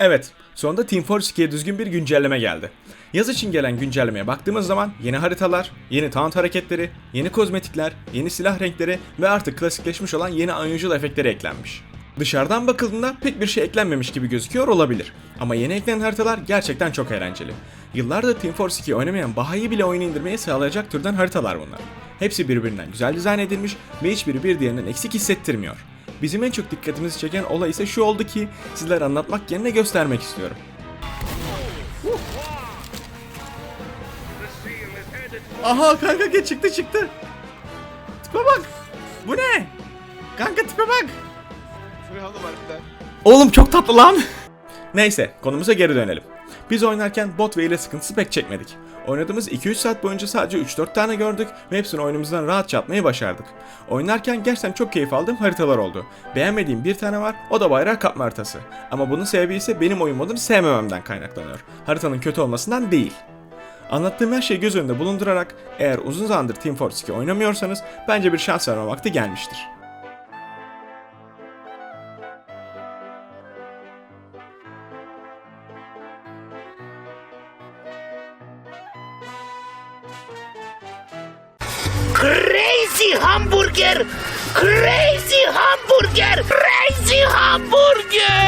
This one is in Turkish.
Evet, sonunda Team Fortress 2'ye düzgün bir güncelleme geldi. Yaz için gelen güncellemeye baktığımız zaman yeni haritalar, yeni taunt hareketleri, yeni kozmetikler, yeni silah renkleri ve artık klasikleşmiş olan yeni oyuncu efektleri eklenmiş. Dışarıdan bakıldığında pek bir şey eklenmemiş gibi gözüküyor olabilir. Ama yeni eklenen haritalar gerçekten çok eğlenceli. Yıllardır Team Fortress 2 oynamayan Baha'yı bile oyunu indirmeyi sağlayacak türden haritalar bunlar. Hepsi birbirinden güzel dizayn edilmiş ve hiçbiri bir diğerinden eksik hissettirmiyor. Bizim en çok dikkatimizi çeken olay ise şu oldu ki sizlere anlatmak yerine göstermek istiyorum. Aha kanka geç çıktı çıktı. Tipe bak. Bu ne? Kanka tipe bak. Oğlum çok tatlı lan. Neyse konumuza geri dönelim. Biz oynarken bot ve ile sıkıntısı pek çekmedik. Oynadığımız 2-3 saat boyunca sadece 3-4 tane gördük ve hepsini oyunumuzdan rahatça atmayı başardık. Oynarken gerçekten çok keyif aldığım haritalar oldu. Beğenmediğim bir tane var o da bayrak kapma haritası. Ama bunun sebebi ise benim oyun modunu sevmememden kaynaklanıyor. Haritanın kötü olmasından değil. Anlattığım her şeyi göz önünde bulundurarak eğer uzun zamandır Team Fortress 2 oynamıyorsanız bence bir şans verme vakti gelmiştir. Crazy Hamburger! Crazy Hamburger! Crazy Hamburger!